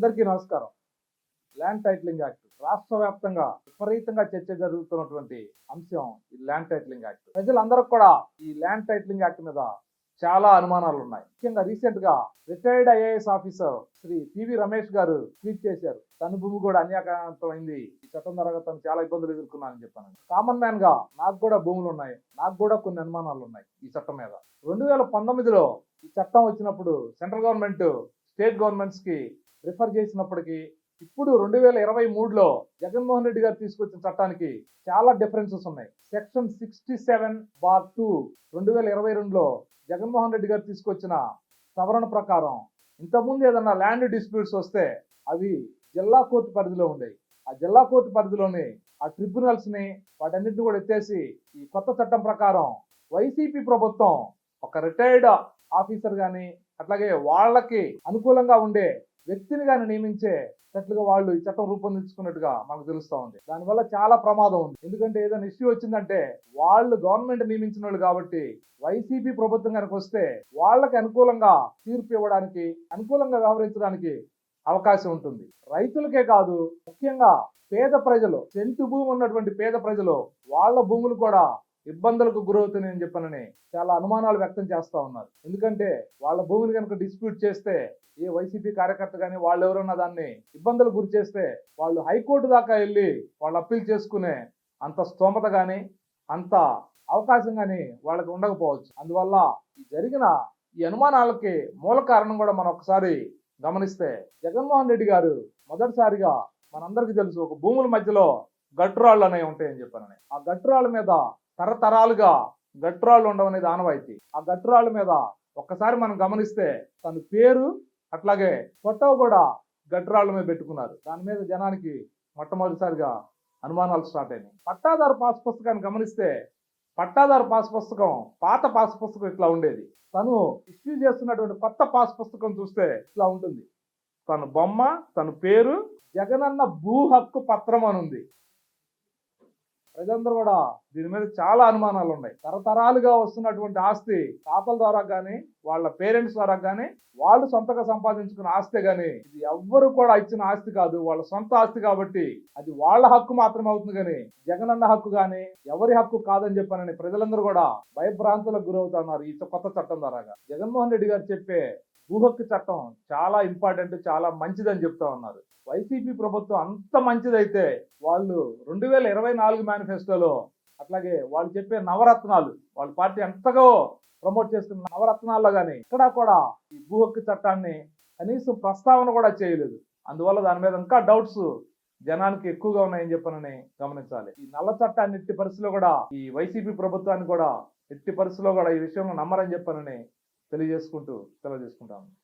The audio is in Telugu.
అందరికీ నమస్కారం. Land titling act. రాష్ట్ర వ్యాప్తంగా విపరీతంగా చర్చ జరుగుతున్నటువంటి అంశం ఈ ల్యాండ్ టైటిలింగ్ యాక్ట్. ప్రజలందరూ కూడా ఈ ల్యాండ్ టైటిలింగ్ యాక్ట్ మీద చాలా అనుమానాలు ఉన్నాయి ముఖ్యంగా రీసెంట్గా retired IAS officer Shri PV Ramesh గారు ట్వీట్ చేశారు. తన భూమి కూడా అన్యాకాంతమైంది ఈ చట్టం ద్వారా తను చాలా ఇబ్బందులు ఎదుర్కొన్నానని చెప్పాను కామన్ మ్యాన్గా నాకు కూడా భూములు ఉన్నాయి. నాకు కూడా కొన్ని అనుమానాలు ఉన్నాయి ఈ చట్టం మీద. రెండు వేల పంతొమ్మిదిలో ఈ చట్టం వచ్చినప్పుడు సెంట్రల్ గవర్నమెంట్ స్టేట్ గవర్నమెంట్స్కి రిఫర్ చేసినప్పటికీ ఇప్పుడు రెండు వేల ఇరవై మూడులో జగన్మోహన్ రెడ్డి గారు తీసుకొచ్చిన చట్టానికి చాలా డిఫరెన్సెస్ ఉన్నాయి. Section sixty seven bar two రెండు వేల ఇరవై రెండులో జగన్మోహన్ రెడ్డి గారు తీసుకొచ్చిన సవరణ ప్రకారం ఇంతకుముందు ఏదన్నా ల్యాండ్ డిస్ప్యూట్స్ వస్తే అవి జిల్లా కోర్టు పరిధిలో ఉండేవి. ఆ జిల్లా కోర్టు పరిధిలోని ఆ ట్రిబ్యునల్స్ని వాటన్నిటిని కూడా ఎత్తేసి ఈ కొత్త చట్టం ప్రకారం వైసీపీ ప్రభుత్వం ఒక రిటైర్డ్ ఆఫీసర్ కానీ అట్లాగే వాళ్ళకి అనుకూలంగా ఉండే వ్యక్తిని కానీ నియమించేటట్లుగా వాళ్ళు ఈ చట్టం రూపొందించుకున్నట్టుగా మనకు తెలుస్తూ ఉంది. దానివల్ల చాలా ప్రమాదం ఉంది. ఎందుకంటే ఏదైనా ఇష్యూ వచ్చిందంటే వాళ్ళు గవర్నమెంట్ నియమించిన వాళ్ళు కాబట్టి వైసీపీ ప్రభుత్వం కనుక వస్తే వాళ్ళకి అనుకూలంగా తీర్పు ఇవ్వడానికి అనుకూలంగా వ్యవహరించడానికి అవకాశం ఉంటుంది. రైతులకే కాదు ముఖ్యంగా పేద ప్రజలు సెంటు భూమి ఉన్నటువంటి పేద ప్రజలు వాళ్ళ భూములు కూడా ఇబ్బందులకు గురవుతున్నాయని చెప్పనని చాలా అనుమానాలు వ్యక్తం చేస్తా ఉన్నారు. ఎందుకంటే వాళ్ళ భూమిని కనుక డిస్ప్యూట్ చేస్తే ఏ వైసీపీ కార్యకర్త కానీ వాళ్ళు ఎవరన్నా దాన్ని ఇబ్బందులు గురి చేస్తే వాళ్ళు హైకోర్టు దాకా వెళ్ళి వాళ్ళు అప్పీల్ చేసుకునే అంత స్తోమత కానీ అంత అవకాశం కానీ వాళ్ళకి ఉండకపోవచ్చు. అందువల్ల జరిగిన ఈ అనుమానాలకి మూల కారణం కూడా మనం ఒకసారి గమనిస్తే జగన్మోహన్ రెడ్డి గారు మొదటిసారిగా మనందరికీ తెలుసు ఒక భూముల మధ్యలో గట్రాళ్ళు అనేవి ఉంటాయని చెప్పానని. ఆ గట్రాళ్ళ మీద తరతరాలుగా గట్టురాళ్ళు ఉండడం అనేది ఆనవాయితీ ఆ గట్టురాళ్ళ మీద ఒక్కసారి మనం గమనిస్తే తన పేరు అట్లాగే ఫోటో కూడా గట్రాళ్ళ మీద పెట్టుకున్నారు. దాని మీద జనానికి మొట్టమొదటిసారిగా అనుమానాలు స్టార్ట్ అయినాయి. పట్టాదారు పాస్ పుస్తకాన్ని గమనిస్తే పట్టాదారు పాస్ పుస్తకం పాత పాస్ పుస్తకం ఇట్లా ఉండేది. తను ఇష్యూ చేస్తున్నటువంటి కొత్త పాస్ పుస్తకం చూస్తే ఇట్లా ఉంటుంది. తన బొమ్మ తన పేరు జగనన్న భూ హక్కు పత్రం అని ఉంది. ప్రజలందరూ కూడా దీని మీద చాలా అనుమానాలు ఉన్నాయి. తరతరాలుగా వస్తున్నటువంటి ఆస్తి తాతల ద్వారా కానీ వాళ్ళ పేరెంట్స్ ద్వారా కానీ వాళ్ళు సొంతగా సంపాదించుకున్న ఆస్తే కానీ ఇది ఎవ్వరు కూడా ఇచ్చిన ఆస్తి కాదు. వాళ్ళ సొంత ఆస్తి కాబట్టి అది వాళ్ళ హక్కు మాత్రమే అవుతుంది కానీ జగనన్న హక్కు కానీ ఎవరి హక్కు కాదని చెప్పానని ప్రజలందరూ కూడా భయభ్రాంతులకు గురవుతున్నారు ఈ కొత్త చట్టం ద్వారా. జగన్మోహన్ రెడ్డి గారు చెప్పే భూ హక్కు చట్టం చాలా ఇంపార్టెంట్ చాలా మంచిదని చెప్తా ఉన్నారు. వైసీపీ ప్రభుత్వం అంత మంచిదైతే వాళ్ళు రెండు వేల ఇరవై నాలుగు మేనిఫెస్టోలో అట్లాగే వాళ్ళు చెప్పే నవరత్నాలు వాళ్ళ పార్టీ ఎంతగా ప్రమోట్ చేస్తున్న నవరత్నాల్లో కానీ ఇక్కడ కూడా ఈ భూ హక్కు చట్టాన్ని కనీసం ప్రస్తావన కూడా చేయలేదు. అందువల్ల దాని మీద ఇంకా డౌట్స్ జనానికి ఎక్కువగా ఉన్నాయని చెప్పనని గమనించాలి. ఈ నల్ల చట్టాన్ని ఎట్టి పరిస్థితిలో కూడా ఈ వైసీపీ ప్రభుత్వాన్ని కూడా ఎట్టి పరిస్థితిలో కూడా ఈ విషయంలో నమ్మరని చెప్పనని తెలియజేసుకుంటూ సెలవు